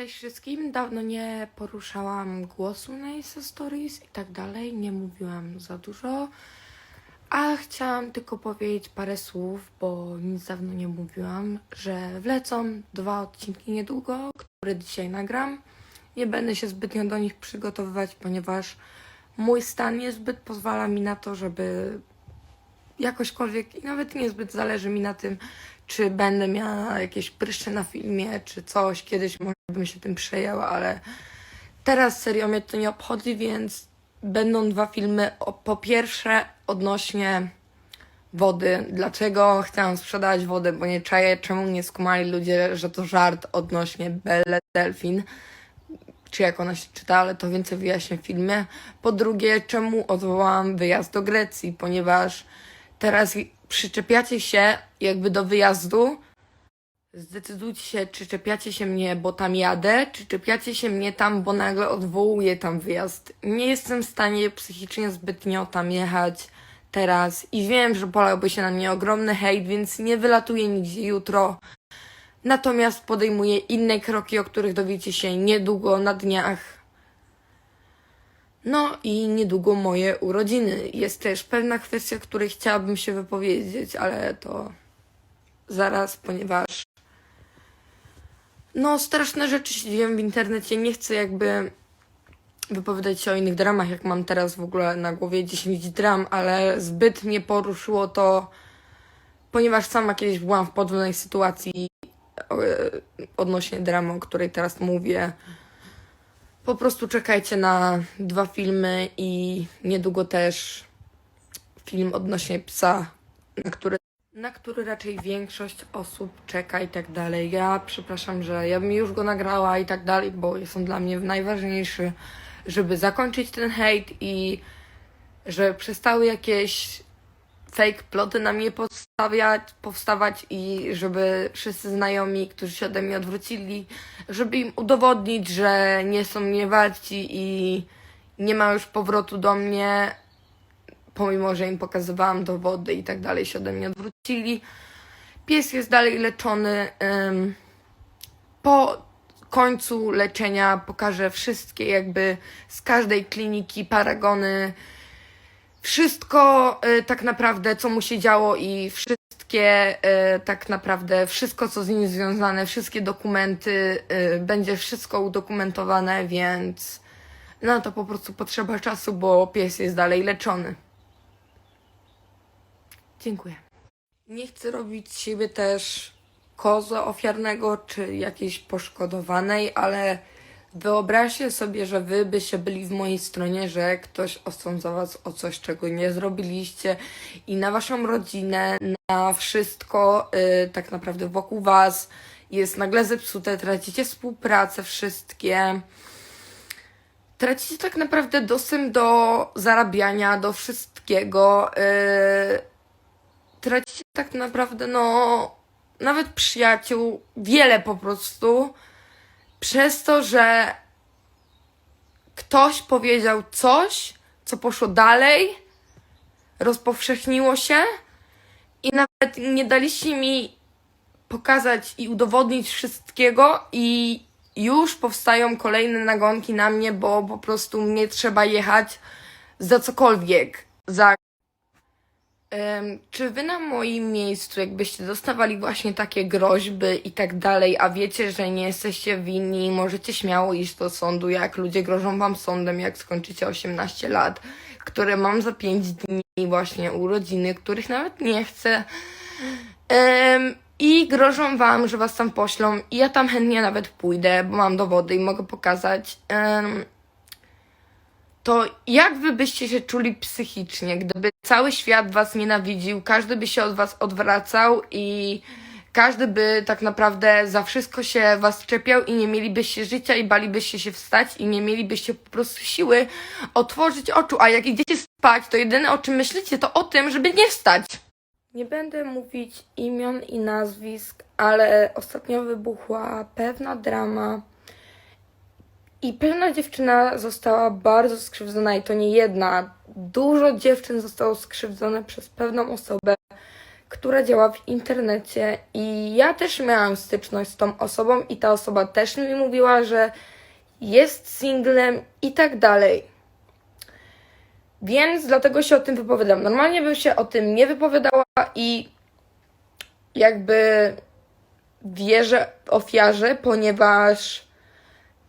Cześć wszystkim. Dawno nie poruszałam głosu na Insta Stories i tak dalej. Nie mówiłam za dużo. A chciałam tylko powiedzieć parę słów, bo nic dawno nie mówiłam, że wlecą dwa odcinki niedługo, które dzisiaj nagram. Nie będę się zbytnio do nich przygotowywać, ponieważ mój stan niezbyt pozwala mi na to, żeby jakośkolwiek i nawet niezbyt zależy mi na tym, czy będę miała jakieś pryszcze na filmie, czy coś. Kiedyś może bym się tym przejęła, ale teraz serio mnie to nie obchodzi, więc będą dwa filmy. O, po pierwsze odnośnie wody. Dlaczego chciałam sprzedawać wodę, bo nie czaję, czemu nie skumali ludzie, że to żart odnośnie Belle Delfin czy jak ona się czyta, ale to więcej wyjaśnię w filmie. Po drugie, czemu odwołałam wyjazd do Grecji, ponieważ teraz przyczepiacie się jakby do wyjazdu. Zdecydujcie się, czy czepiacie się mnie, bo tam jadę, czy czepiacie się mnie tam, bo nagle odwołuję tam wyjazd. Nie jestem w stanie psychicznie zbytnio tam jechać teraz i wiem, że polałby się na mnie ogromny hejt, więc nie wylatuję nigdzie jutro. Natomiast podejmuję inne kroki, o których dowiecie się niedługo na dniach. No i niedługo moje urodziny. Jest też pewna kwestia, której chciałabym się wypowiedzieć, ale to zaraz, ponieważ no straszne rzeczy się dzieją w internecie. Nie chcę jakby wypowiadać się o innych dramach, jak mam teraz w ogóle na głowie 10 dram, ale zbyt mnie poruszyło to, ponieważ sama kiedyś byłam w podobnej sytuacji e, odnośnie dramy, o której teraz mówię. Po prostu czekajcie na dwa filmy i niedługo też film odnośnie psa, na który, na który raczej większość osób czeka i tak dalej. Ja przepraszam, że ja bym już go nagrała i tak dalej, bo jest on dla mnie najważniejszy, żeby zakończyć ten hejt i że przestały jakieś fake ploty na mnie powstawiać, powstawać i żeby wszyscy znajomi, którzy się ode mnie odwrócili, żeby im udowodnić, że nie są mnie warci i nie ma już powrotu do mnie, pomimo, że im pokazywałam dowody i tak dalej, się ode mnie odwrócili. Pies jest dalej leczony. po końcu leczenia pokażę wszystkie jakby z każdej kliniki paragony, wszystko y, tak naprawdę, co mu się działo i wszystkie y, tak naprawdę, wszystko co z nim związane, wszystkie dokumenty, y, będzie wszystko udokumentowane, więc na to po prostu potrzeba czasu, bo pies jest dalej leczony. Dziękuję. Nie chcę robić z siebie też koza ofiarnego czy jakiejś poszkodowanej, ale wyobraźcie sobie, że wy byście byli w mojej stronie, że ktoś osądza was o coś, czego nie zrobiliście i na waszą rodzinę, na wszystko y, tak naprawdę wokół was jest nagle zepsute, tracicie współpracę, wszystkie. Tracicie tak naprawdę dostęp do zarabiania, do wszystkiego. Yy, tracicie tak naprawdę, no, nawet przyjaciół, wiele po prostu, przez to, że ktoś powiedział coś, co poszło dalej, rozpowszechniło się i nawet nie daliście mi pokazać i udowodnić wszystkiego i już powstają kolejne nagonki na mnie, bo po prostu mnie trzeba jechać za cokolwiek, za czy wy na moim miejscu, jakbyście dostawali właśnie takie groźby i tak dalej, a wiecie, że nie jesteście winni, możecie śmiało iść do sądu, jak ludzie grożą wam sądem, jak skończycie 18 lat, które mam za 5 dni właśnie urodziny, których nawet nie chcę. Em, I grożą wam, że was tam poślą i ja tam chętnie nawet pójdę, bo mam dowody i mogę pokazać. Em, to jak wy byście się czuli psychicznie, gdyby cały świat was nienawidził, każdy by się od was odwracał i każdy by tak naprawdę za wszystko się was czepiał i nie mielibyście życia i balibyście się wstać i nie mielibyście po prostu siły otworzyć oczu, a jak idziecie spać, to jedyne o czym myślicie to o tym, żeby nie wstać. Nie będę mówić imion i nazwisk, ale ostatnio wybuchła pewna drama i pewna dziewczyna została bardzo skrzywdzona, i to nie jedna. Dużo dziewczyn zostało skrzywdzone przez pewną osobę, która działa w internecie i ja też miałam styczność z tą osobą i ta osoba też mi mówiła, że jest singlem i tak dalej. Więc dlatego się o tym wypowiadam. Normalnie bym się o tym nie wypowiadała i jakby wierzę ofiarze, ponieważ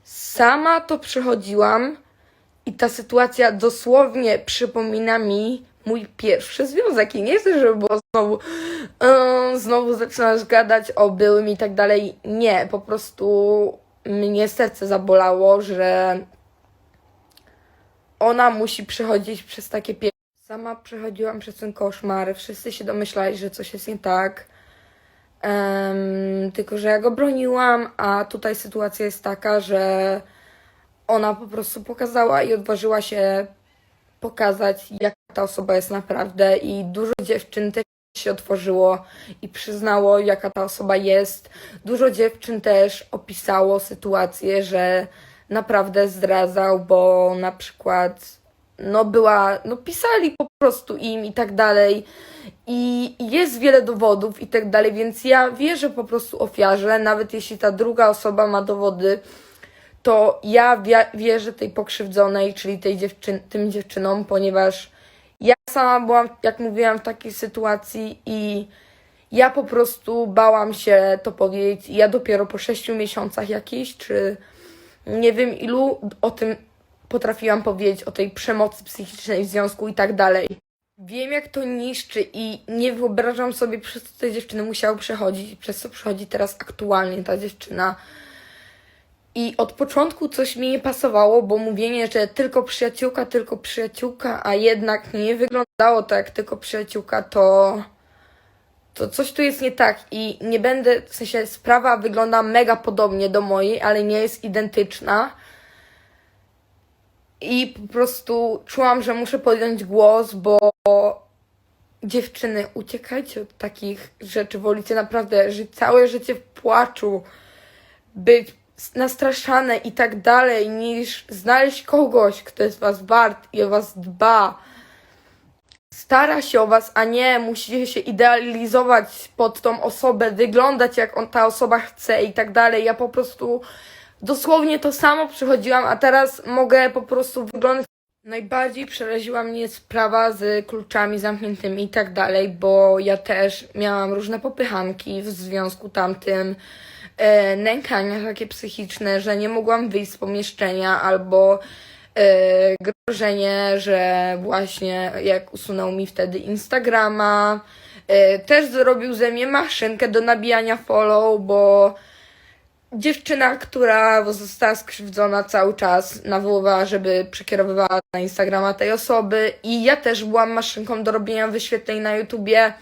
sama to przechodziłam i ta sytuacja dosłownie przypomina mi mój pierwszy związek. I nie chcę, żeby było znowu, yy, znowu zaczynasz gadać o byłym i tak dalej. Nie, po prostu mnie serce zabolało, że ona musi przechodzić przez takie pie... Sama przechodziłam przez ten koszmar. Wszyscy się domyślali, że coś jest nie tak. Em, tylko, że ja go broniłam, a tutaj sytuacja jest taka, że ona po prostu pokazała i odważyła się pokazać, jaka ta osoba jest naprawdę, i dużo dziewczyn też się otworzyło i przyznało, jaka ta osoba jest. Dużo dziewczyn też opisało sytuację, że naprawdę zdradzał, bo na przykład no była, no pisali po prostu im i tak dalej. I jest wiele dowodów i tak dalej, więc ja wierzę po prostu ofiarze, nawet jeśli ta druga osoba ma dowody, to ja wierzę tej pokrzywdzonej, czyli tej dziewczyn- tym dziewczynom, ponieważ ja sama byłam, jak mówiłam, w takiej sytuacji i ja po prostu bałam się to powiedzieć. Ja dopiero po sześciu miesiącach jakiejś, czy nie wiem ilu, o tym potrafiłam powiedzieć, o tej przemocy psychicznej w związku i tak dalej. Wiem, jak to niszczy i nie wyobrażam sobie, przez co te dziewczyny musiały przechodzić, przez co przechodzi teraz aktualnie ta dziewczyna. I od początku coś mi nie pasowało, bo mówienie, że tylko przyjaciółka, tylko przyjaciółka, a jednak nie wyglądało to jak tylko przyjaciółka, to, to coś tu jest nie tak. I nie będę, w sensie sprawa wygląda mega podobnie do mojej, ale nie jest identyczna. I po prostu czułam, że muszę podjąć głos, bo dziewczyny, uciekajcie od takich rzeczy. Wolicie naprawdę żyć całe życie w płaczu, być nastraszane i tak dalej, niż znaleźć kogoś, kto jest was wart i o was dba. Stara się o was, a nie musicie się idealizować pod tą osobę, wyglądać jak on, ta osoba chce i tak dalej. Ja po prostu dosłownie to samo przechodziłam, a teraz mogę po prostu wyglądać. Najbardziej przeraziła mnie sprawa z kluczami zamkniętymi i tak dalej, bo ja też miałam różne popychanki w związku tamtym, e, nękania takie psychiczne, że nie mogłam wyjść z pomieszczenia albo e, grożenie, że właśnie jak usunął mi wtedy Instagrama, e, też zrobił ze mnie maszynkę do nabijania follow, bo dziewczyna, która została skrzywdzona cały czas, nawoływała, żeby przekierowywała na Instagrama tej osoby i ja też byłam maszynką do robienia wyświetleń na YouTubie.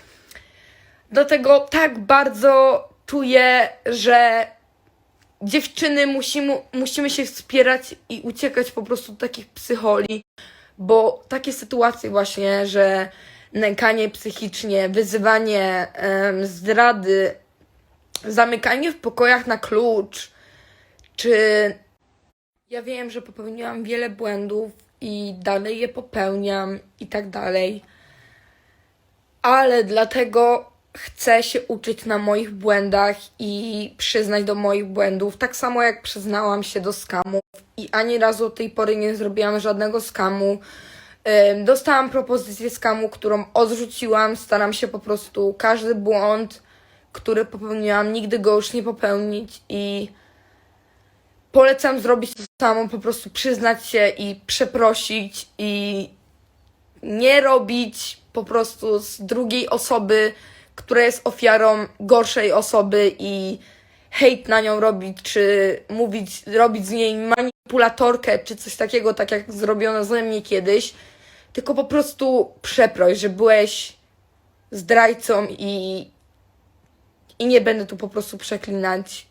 Dlatego tak bardzo czuję, że dziewczyny musimy, musimy się wspierać i uciekać po prostu od takich psycholi, bo takie sytuacje właśnie, że nękanie psychicznie, wyzywanie zdrady, zamykanie w pokojach na klucz, czy ja wiem, że popełniłam wiele błędów i dalej je popełniam i tak dalej, ale dlatego chcę się uczyć na moich błędach i przyznać do moich błędów, tak samo jak przyznałam się do skamów i ani razu od tej pory nie zrobiłam żadnego skamu. Dostałam propozycję skamu, którą odrzuciłam. Staram się po prostu każdy błąd, który popełniłam, nigdy go już nie popełnić i polecam zrobić to samo, po prostu przyznać się i przeprosić i nie robić po prostu z drugiej osoby, która jest ofiarą gorszej osoby i hejt na nią robić, czy mówić, robić z niej manipulatorkę, czy coś takiego, tak jak zrobiono ze mnie kiedyś, tylko po prostu przeproś, że byłeś zdrajcą i, i nie będę tu po prostu przeklinać